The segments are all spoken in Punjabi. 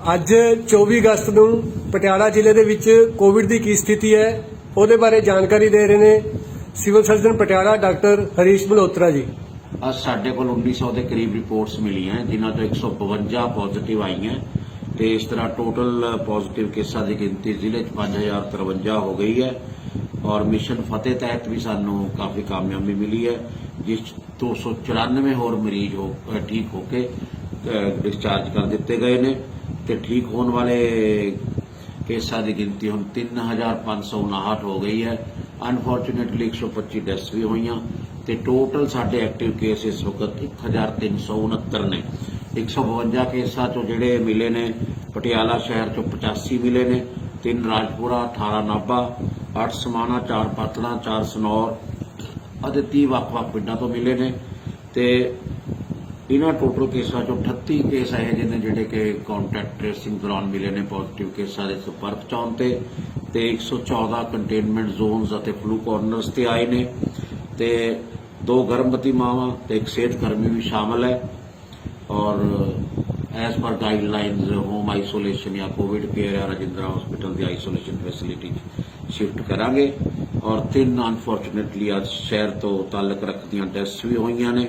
ਅੱਜ 24 ਅਗਸਤ ਨੂੰ ਪਟਿਆਲਾ ਜ਼ਿਲ੍ਹੇ ਦੇ ਵਿੱਚ ਕੋਵਿਡ ਦੀ ਕੀ ਸਥਿਤੀ ਹੈ, ਉਹਦੇ ਬਾਰੇ ਜਾਣਕਾਰੀ ਦੇ ਰਹੇ ਨੇ civil surgeon Patiala doctor Harish Malhotra ji. ਅੱਜ ਸਾਡੇ ਕੋਲ 1900 ਦੇ ਕਰੀਬ ਰਿਪੋਰਟਸ ਮਿਲੀਆਂ ਜਿਨ੍ਹਾਂ ਤੋਂ 152 ਪੋਜ਼ਿਟਿਵ ਆਈਆਂ ਤੇ ਇਸ ਤਰ੍ਹਾਂ ਟੋਟਲ ਪੋਜ਼ਿਟਿਵ ਕੇਸਾਂ ਦੀ ਗਿਣਤੀ ਜ਼ਿਲ੍ਹੇ 'ਚ 5053 ਹੋ ਗਈ ਹੈ ਔਰ ਮਿਸ਼ਨ ਫਤਿਹ ਤਹਿਤ ਵੀ ਸਾਨੂੰ ਕਾਫੀ ਕਾਮਯਾਬੀ ਮਿਲੀ ਹੈ, ਜਿਸ 'ਚ 294 ਹੋਰ ਮਰੀਜ਼ ਹੋ ਠੀਕ ਹੋ ਕੇ ਡਿਸਚਾਰਜ ਕਰ ਦਿੱਤੇ ਗਏ ਨੇ। ਤੇ ਠੀਕ ਹੋਣ ਵਾਲੇ ਕੇਸਾਂ ਦੀ ਗਿਣਤੀ ਹੁਣ 3559 ਹੋ ਗਈ ਹੈ। ਅਨਫੋਰਚੂਨੇਟਲੀ 125 ਡੈਥਸ ਵੀ ਹੋਈਆਂ ਤੇ ਟੋਟਲ ਸਾਡੇ ਐਕਟਿਵ ਕੇਸ ਇਸ ਵਕਤ 1369 ਨੇ। 152 ਕੇਸਾਂ ਚੋਂ ਜਿਹੜੇ ਮਿਲੇ ਨੇ, ਪਟਿਆਲਾ ਸ਼ਹਿਰ ਚੋਂ 85 ਮਿਲੇ ਨੇ, ਤਿੰਨ ਰਾਜਪੁਰਾ 18 ਨਾਭਾ 8 ਸਮਾਣਾ 4 ਪਾਤੜਾ 4 ਸਨੌਰ, ਅਤੇ 30 ਵੱਖ-ਵੱਖ ਪਿੰਡਾਂ ਤੋਂ ਮਿਲੇ ਨੇ। ਤੇ ਇਹਨਾਂ ਟੋਟਲ ਕੇਸਾਂ ਚੋਂ 38 ਕੇਸ ਇਹੋ ਜਿਹੇ ਨੇ ਜਿਹੜੇ ਕਿ ਕੰਟੈਕਟ ਟ੍ਰੇਸਿੰਗ ਦੌਰਾਨ ਮਿਲੇ ਨੇ ਪੋਜ਼ਿਟਿਵ ਕੇਸਾਂ ਦੇ ਸੰਪਰਕ ਚ ਆਉਣ ਤੇ ਤੇ 114 ਕੰਟੇਨਮੈਂਟ ਜ਼ੋਨਸ ਅਤੇ ਫਲੂ ਕਾਰਨਰਸ ਤੇ ਆਏ ਨੇ, ਤੇ ਦੋ ਗਰਭਵਤੀ ਮਾਵਾਂ ਤੇ ਇੱਕ ਸਿਹਤ ਕਰਮੀ ਵੀ ਸ਼ਾਮਲ ਹੈ, ਔਰ as per guidelines home isolation ਜਾਂ ਕੋਵਿਡ ਕੇਅਰ ਜਾਂ ਰਜਿੰਦਰਾ ਹਸਪੀਟਲ ਦੀ ਆਈਸੋਲੇਸ਼ਨ ਫੈਸਿਲਿਟੀ ਸ਼ਿਫਟ ਕਰਾਂਗੇ, ਔਰ ਤਿੰਨ ਅਨਫੋਰਚੂਨੇਟਲੀ ਅੱਜ ਸ਼ਹਿਰ ਤੋਂ ਤਾਲਕ ਰੱਖਦੀਆਂ ਟੈਸਟ ਵੀ ਹੋਈਆਂ ਨੇ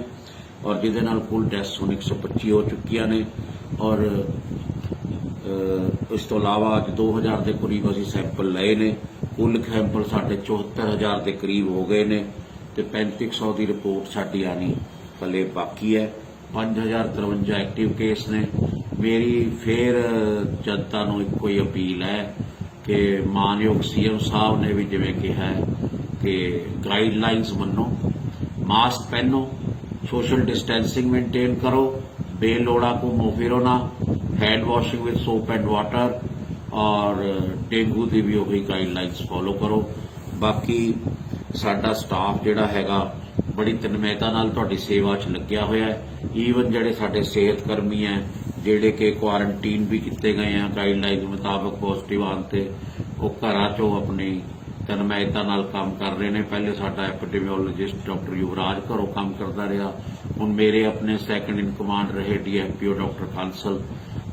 ਔਰ ਜਿਹਦੇ ਨਾਲ ਕੁੱਲ ਟੈਸਟ ਹੁਣ 125 ਹੋ ਚੁੱਕੀਆਂ ਨੇ ਔਰ ਇਸ ਤੋਂ ਇਲਾਵਾ ਅੱਜ 2000 ਦੇ ਕਰੀਬ ਅਸੀਂ ਸੈਂਪਲ ਲਏ ਨੇ ਕੁੱਲ ਸੈਂਪਲ ਸਾਡੇ 74000 ਦੇ ਕਰੀਬ ਹੋ ਗਏ ਨੇ ਤੇ 3500 ਦੀ ਰਿਪੋਰਟ ਸਾਡੀ ਆਣੀ ਹਲੇ ਬਾਕੀ ਹੈ 5053 ਐਕਟਿਵ ਕੇਸ ਨੇ ਮੇਰੀ ਫੇਰ ਜਨਤਾ ਨੂੰ ਇੱਕੋ ਹੀ ਅਪੀਲ ਹੈ ਕਿ ਮਾਨਯੋਗ ਸੀਐਮ ਸਾਹਿਬ ਨੇ ਵੀ ਜਿਵੇਂ ਕਿਹਾ ਹੈ ਕਿ ਗਾਈਡਲਾਈਨਸ ਮੰਨੋ ਮਾਸਕ ਪਹਿਨੋ ਸੋਸ਼ਲ ਡਿਸਟੈਂਸਿੰਗ ਮੇਨਟੇਨ ਕਰੋ ਬੇਲੋੜਾ ਘੁੰਮੋ ਫਿਰੋ ਨਾ, hand washing with soap and water ਔਰ ਡੇਂਗੂ ਦੀ ਵੀ ਉਹੀ ਗਾਈਡਲਾਈਨਸ ਫੋਲੋ ਕਰੋ। ਬਾਕੀ ਸਾਡਾ ਸਟਾਫ ਜਿਹੜਾ ਹੈਗਾ, ਬੜੀ ਤਨਮੈਤਾ ਨਾਲ ਤੁਹਾਡੀ ਸੇਵਾ 'ਚ ਲੱਗਿਆ ਹੋਇਆ ਹੈ। ਈਵਨ ਜਿਹੜੇ ਸਾਡੇ ਸਿਹਤ ਕਰਮੀ ਹੈ, ਜਿਹੜੇ ਕਿ ਕੁਆਰੰਟੀਨ ਵੀ ਕੀਤੇ ਗਏ ਆ ਗਾਈਡਲਾਈਨ ਮੁਤਾਬਕ ਪੋਜ਼ਿਟਿਵ ਆਉਣ ਤੇ, ਉਹ ਘਰਾਂ 'ਚੋਂ ਆਪਣੀ ਤਨਮੈਤਾ ਨਾਲ ਕੰਮ ਕਰ ਰਹੇ ਨੇ। ਪਹਿਲੇ ਸਾਡਾ ਐਪੀਡੈਮੀਓਲੋਜਿਸਟ ਡਾਕਟਰ ਯੁਵਰਾਜ ਘਰੋਂ ਕੰਮ ਕਰਦਾ ਰਿਹਾ। ਹੁਣ ਮੇਰੇ ਆਪਣੇ ਸੈਕੰਡ ਇਨ ਕਮਾਂਡ ਰਹੇ ਡੀਐਫਪੀਓ ਡਾਕਟਰ ਕਾਂਸਲ,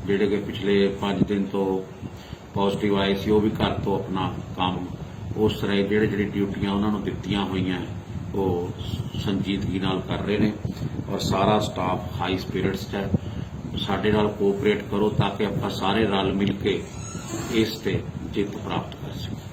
ਜਿਹੜੇ ਕਿ ਪਿਛਲੇ 5 ਦਿਨ ਤੋਂ ਪੋਜ਼ਿਟਿਵ ਆਏ ਸੀ, ਉਹ ਵੀ ਘਰ ਤੋਂ ਆਪਣਾ ਕੰਮ ਉਸ ਤਰ੍ਹਾਂ ਹੀ ਜਿਹੜੇ ਜਿਹੜੀ ਡਿਊਟੀਆਂ ਉਹਨਾਂ ਨੂੰ ਦਿੱਤੀਆਂ ਹੋਈਆਂ, ਉਹ ਸੰਜੀਦਗੀ ਨਾਲ ਕਰ ਰਹੇ ਨੇ ਔਰ ਸਾਰਾ ਸਟਾਫ ਹਾਈ ਸਪਿਰਿਟਸ 'ਚ ਹੈ। ਸਾਡੇ ਨਾਲ ਕੋਆਪਰੇਟ ਕਰੋ ਤਾਂ ਕਿ ਆਪਾਂ ਸਾਰੇ ਰਲ ਮਿਲ ਕੇ ਇਸ ਤੇ ਜਿੱਤ ਪ੍ਰਾਪਤ ਕਰ ਸਕੀਏ।